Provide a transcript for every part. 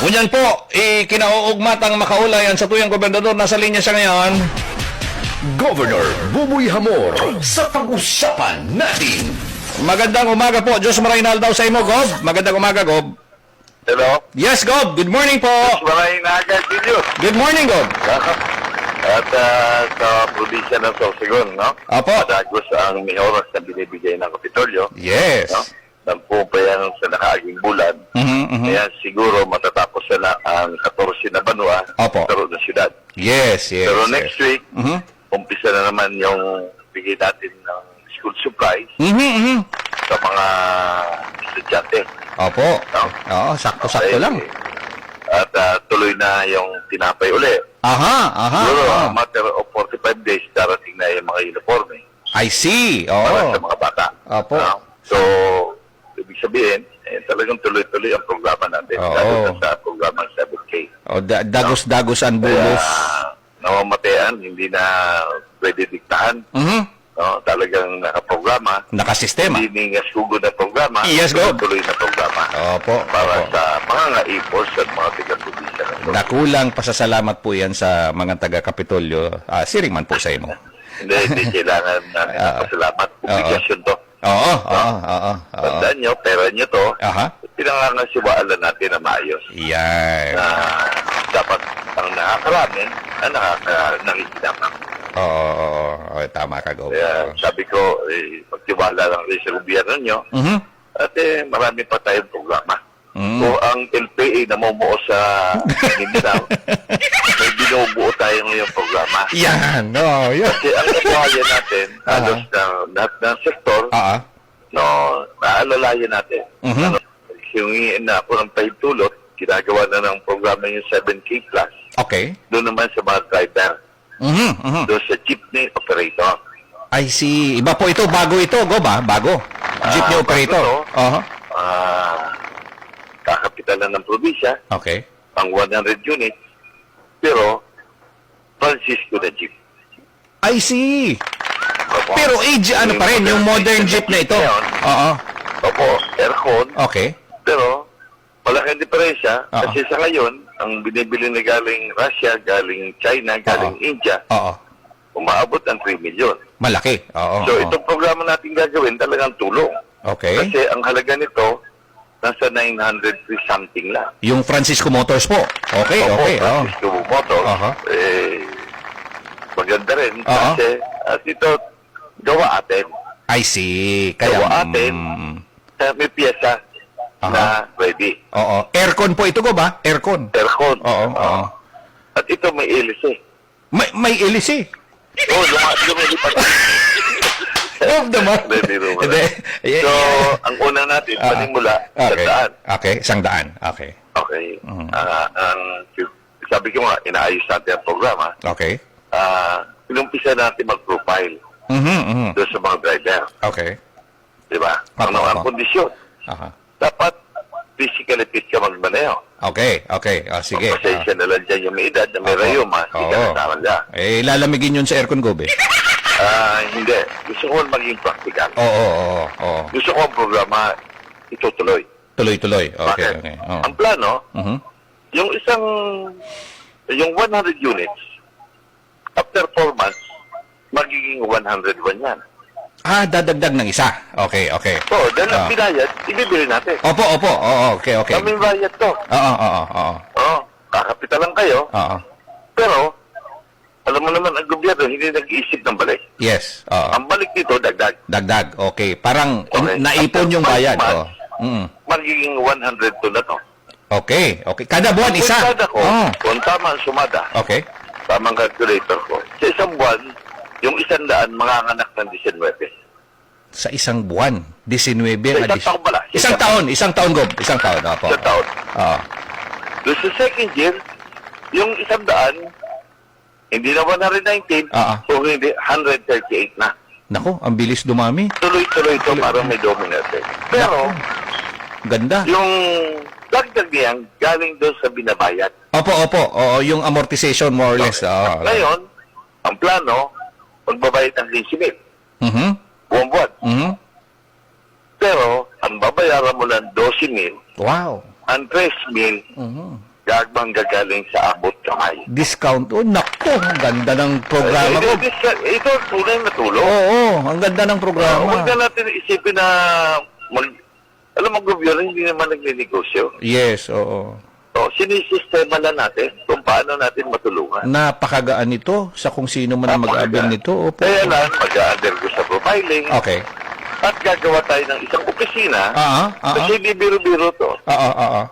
Ngunyan po, ikinauugmatang makaulayan sa tuyang gobernador. Nasa linya siya ngayon. Governor Buboy Hamor sa pag-usapan natin. Magandang umaga po. Diyos maray daw sa imo, Gob. Magandang umaga, Gob. Hello? Yes, Gob. Good morning po. Maraming naagad ninyo. Good morning, Gob. At ah, sa probinsya ng Sorsogon, no? Apo. Madagos ang may oras na binibigay ng Kapitolyo. Yes. No? Sampu pa yan sa nakaaging bulan. Mhm, mhm. Kaya siguro matatapos na ang 14 na banwa Apo. sa na siyudad. Yes, yes. Pero yes. next week, Mhm. umpisa na naman yung bigay natin ng school supplies Mhm, mhm. sa mga estudyante. Opo. No? Oo, sakto-sakto Okay. lang. At ah, tuloy na yung tinapay uli. Aha, aha. Siguro, aha. a matter of 45 days, darating na yung mga uniforme I see. para Oo. sa mga bata. Opo. Ah, so, sabihin, eh, talagang tuloy-tuloy ang programa natin. Oo. Lalo na sa programa 7K. O, da- dagos-dagos ang Kaya, bulos. namamatean, hindi na pwede diktahan. Mhm. No? Talagang nakaprograma. Nakasistema. Hindi nga sugo na programa. Yes, go. Tuloy na programa. Opo. Para opo. sa mga ngaipos at mga Sorsogon. Nakulang pasasalamat po yan sa mga taga-Kapitolyo. Ah, siring man po sa imo. Hindi, hindi kailangan namin Ah. ng pasalamat. Obligasyon to. Oo, oo, oo, oo. Tandaan nyo, pera nyo to, Aha. pinangangasiwaan natin na maayos. Yan. Na dapat ang nakakarami ang nakaka nakikinabang. Oo, oo, oo. Oo, Tama ka, Go. Kaya sabi ko, eh, magtiwala lang rin sa gobyerno nyo Mhm. at eh, marami pa tayong programa. Mm. Kung ang LPA na mumuo sa Mindanao, may binubuo tayo ngayong programa. Yan. No, yan. Kasi ang kabuhayan natin, Aha. halos ng lahat ng sektor, Oo. no, naalalayan natin. Mhm. Ano, hingiin na ako ng pahintulot, ginagawa na ng programa yung 7K plus. Okay. Doon naman sa mga driver, Mhm, mhm. doon sa jeepney operator. I see. Iba po ito. Bago ito, Go ba? Bago. Jeepney Ah, operator. bago Oo. Ah, kakapitalan ng probinsya, Okay. ang 100 units, pero Francisco na jeep. I see. Opo. Pero age, ano pa rin, yung modern jeep na ito. Ngayon, Oo. Opo, aircon, Okay. pero malaking diferensya Oo. kasi sa ngayon, ang binibili na galing Russia, galing China, galing India, Oo. umaabot ng 3 million. Malaki. Oo. So oo. itong programa natin gagawin talagang tulong. Okay. Kasi ang halaga nito, nasa 903 something lang. Yung Francisco Motors po. Okay, Opo, okay. Oo. Francisco Motors, Aha. eh, maganda rin. Oo. Kasi at ito, gawa atin. I see. Kaya, Gawa atin. mm, may piyesa Aha. na ready. oo. Aircon po ito, Go ba? Aircon. Aircon. Oo, oo. At ito may hélice. May, may LC. Oh, luma, lumilipat. The month. Hindi, biro mo lang. So, ang una natin, Ah, panimula, sa okay. daan. Okay, isang daan. Okay. Okay. Mhm. Ah, ang, sabi ko nga, inaayos natin ang programa. Okay. Ah, inumpisa natin mag-profile Mhm, mhm. doon sa mga driver. Okay. Di ba? Ano ang kondisyon? Aha. Dapat physically fit ka magmaneho. Okay, okay. Oh, sige. Pasensya na lang dyan yung may edad na may Apo. rayuma, ka Oo. nasama dyan. Eh, lalamigin yun sa aircon, Go, be. Ah, hindi. Gusto ko maging practical. Oo, oo, oo. oo. Gusto ko ang programa itutuloy. Tuloy-tuloy. Okay, Bakit? okay. Oo. Ang plano, Mhm. yung isang, yung 100 units, after 4 months, magiging 101 yan. Ah, dadagdag ng isa. Okay, okay. So, dahil ang Ah. binayad, ibibili natin. Opo, opo. Oo, okay, okay. Kaming bayad to. Oo, oo, oo. Oo, kakapita lang kayo. Oo. Pero, alam mo naman, ang gobyerno hindi nag-iisip ng balik. Yes. Oo. Ang balik dito, dagdag. Dagdag. Okay. Parang in- Okay. naipon yung After bayad. five Oh. months, Mm. Magiging 102 na to. Okay. Okay. Kada buwan isa. Kung kada ko, Oh. kung tama ang sumada, Okay. tamang calculator ko, sa isang buwan, yung isang daan, manganganak ng 19. Sa isang buwan. 19 Sa ang isang adis- taon pala. Sa Isang isang- taon. Isang taon, Gob. Isang taon. Opo. Sa taon. Oo. Doon sa second year, yung isang daan, hindi na 119, Ah, ah. o hindi, 138 na. Nako, ang bilis dumami. Tuloy-tuloy ito parang may domino effect. Pero, Ganda. yung dagdag niyan, galing doon sa binabayad. Opo, opo. Oo, yung amortization more or less. Oo. Ngayon, ang plano, magbabayad ng 15 mil. Mhm. Buwan-buwan. Mhm. Pero, ang babayaran mo lang 12 mil, Wow. ang 3 mil, Mhm. Gagbang gagaling sa abot kamay. Discount. Oh, nako, ang ganda ng programa ko. ito, ito ang tunay na tulong. Oo, ang ganda ng programa. huwag na natin isipin na mag, alam mo, gobyerno hindi naman nagninegosyo. Yes, oo. So, sinisistema lang natin kung paano natin matulungan. Napakagaan nito sa kung sino man ang mag-avail Napakagaan. nito. Opo. Kaya lang, mag-undergo sa profiling Okay. at gagawa tayo ng isang opisina Ah, ah, ah, kasi hindi biro-biro to. ah, ah, ah, ah.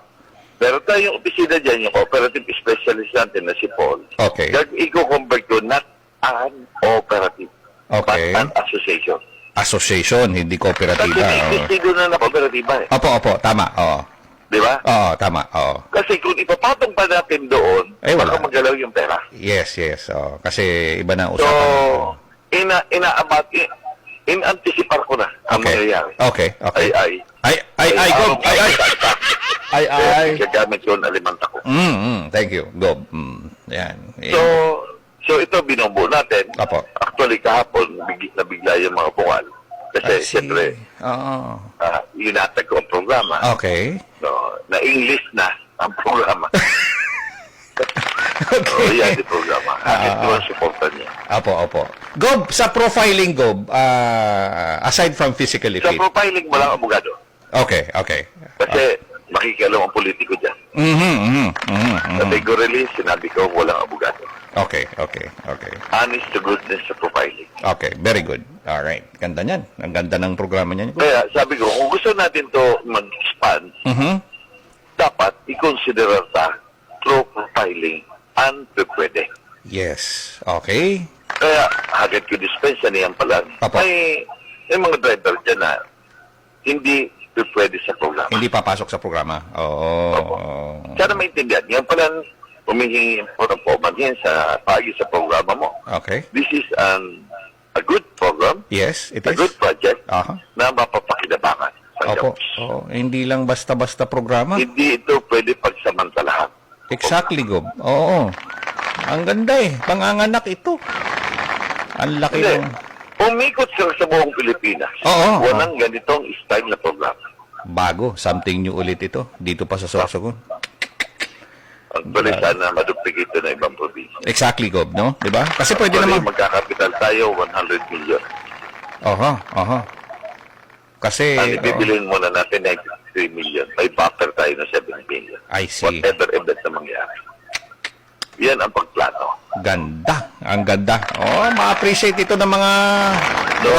Pero tayong opisina dyan, yung cooperative specialist natin na si Paul, Okay. gag i-convert ko not an operative, Okay. but an association. Association, hindi Kasi kooperatiba. may oo. existido na na kooperatiba eh. Opo, opo, tama. Oo. Di ba? Oo, tama. Oo. Kasi kung ipapatong pa natin doon, Eh, wala. baka magalaw yung pera. Yes, yes. Oo. Kasi iba na So, usapan. ina, inaabat, in, in-anticipar ko na ang Okay. mangyayari. Okay, okay. Ay, ay. Ay, ay, ay, Gob. Ay, ay. Ay, ay. Gagamit ko ang alimanta ko. Mm, mm, thank you, Gob. Mm, yan. So, so ito binubuo natin. Apo. Actually, kahapon, big, nabigla yung mga bungal. Kasi, siyempre, Oo. uh, inatag ko ang programa. Okay. No, na English na ang programa. so, yan yung programa. Akin Ah. ko ang supportan niya. Opo, opo. Gob, sa profiling, Gob, ah, aside from physically Sa fit. profiling mo lang abogado. Okay, okay. Kasi makikialam ang politiko dyan. Mhm, mhm, mhm, mhm. Categorically, sinabi ko walang abogado. Okay, okay, okay. Honest to goodness sa profiling. Okay, very good. All right. Ganda niyan. Ang ganda ng programa niyan. Kaya sabi ko, kung gusto natin to mag-expand, Mhm. dapat i-consider ta through profiling and pwede. Yes. Okay. Kaya hagad ko dispensa niyan pala. Apo. May, may mga driver dyan na hindi pwede sa programa. Hindi papasok sa programa. Oo. Opo. Sana maintindihan. Yan pala humihingi po ng paumanhin sa pagi sa programa mo. Okay. This is an a good program, Yes, it a is. good project Aha. na mapapakinabangan Opo. Oo. Hindi lang basta-basta programa. Hindi ito pwede pagsamantalahan. Exactly, Gob. Oo. Ang ganda eh. Panganganak ito. Ang laki Hindi. ng... Umikot sila sa buong Pilipinas. Oo, Walang ganitong style na programa. Bago. Something new ulit ito. Dito pa sa Sorsogon. Actually, sana maduplig ito na ibang probinsya. Exactly, Gob, no? Di ba? Kasi pwede Actually, naman... magkakapital tayo, 100 million. Aha, aha. Kasi... Ang oo. ibibilin muna natin, 93 million. May buffer tayo na 7 million. I see. Whatever event na mangyari. Yan ang pagplano. Ganda. Ang ganda. Oh, ma-appreciate ito ng mga... So,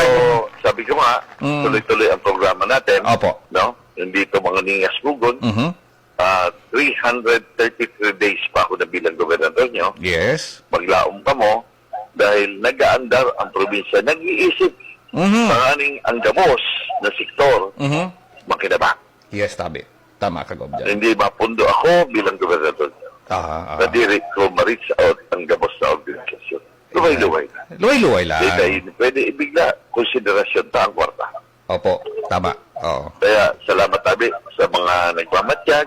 sabi ko nga, Mm. tuloy-tuloy ang programa natin. Opo. No? Hindi ito mga ningas gugon. Mhm. Ah, 333 days pa ako na bilang gobernador nyo. Yes. Maglaom ka mo dahil nag-aandar ang probinsya. Nag-iisip Mhm. panganing ang gamos na sektor Mhm. makinabang. Yes, tabi. Tama ka, Gob. Hindi mapundo ako bilang gobernador nyo. Ah, ah. Nadiri ko ma-reach out ang gamos na organisasyon. Luway-luway na. Luway-luway lang. Hindi tayo pwede ibigla konsiderasyon ta ang kwarta. Opo, tama. Oo. Kaya salamat tabi sa mga nagmamatyag,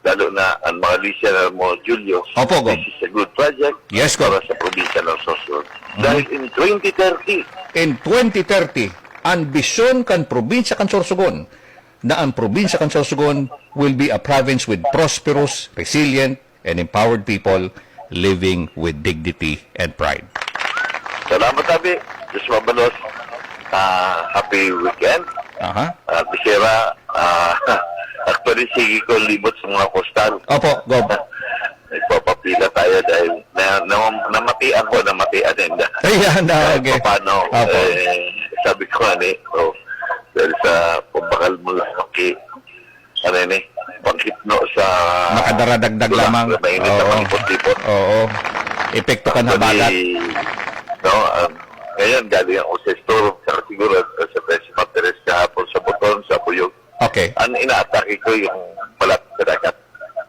lalo na ang mga listener mo, Julius. Opo, Gob. This is a good project Yes, Gob. para sa probinsya ng Sorsogon. Dahil in 2030, In 2030, ambisyon kan probinsya kan Sorsogon na ang probinsya kan Sorsogon will be a province with prosperous, resilient, and empowered people living with dignity and pride. salamat tabi. Diyos mabalos. Ah, happy weekend. Aha. Uh, Bisera, ah, actually, sige ko libot sa mga postal. Opo, Gob. Nagpapapila tayo dahil na, na, namatian ko, namatian din. Ayan na, Kahit okay. paano, Opo. eh, sabi ko nga ni, oh, dahil sa pambakal mo lang, okay, ano yun eh, panghipno sa... Makadaragdag Tulak, lamang. Mainit na Oo. pangipot-lipot. Oo. Epekto kan habagat. No, um, ngayon, galing ako sa store, Okay. Ang inaatake ko yung balat sa dagat.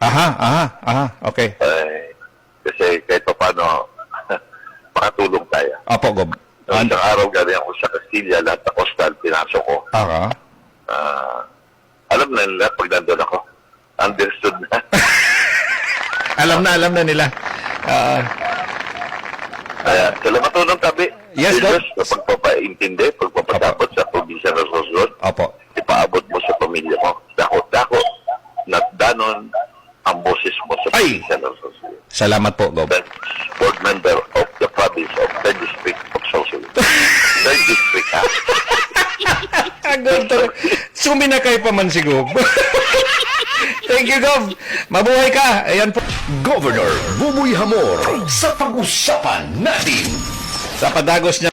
Aha, aha, aha. Okay. Eh, kasi kahit pa paano, makatulong tayo. Opo, Gob. So, An- isang araw galing ako sa Castilla, lahat na coastal, pinasok ko. Aha. Ah, alam na nila pag nandun ako. Understood na. Alam na, alam na nila. Ah, Kaya, salamat po ng tabi. Yes, Doc. pagpapaintindi, pagpapasabot sa probinsya ng Sorsogon, opo. ipaabot mo sa pamilya mo. Dako-dako, not danon, ang boses mo sa Ay! Sorsogon. Salamat po, Gob. Then, board member of the province of the district of Sorsogon. Third district, ha? Agad talaga. Suminakay pa man si Gob. Thank you, Gob. Mabuhay ka. Ayan po. Governor Buboy Hamor sa pag-usapan natin. Sa padagos niya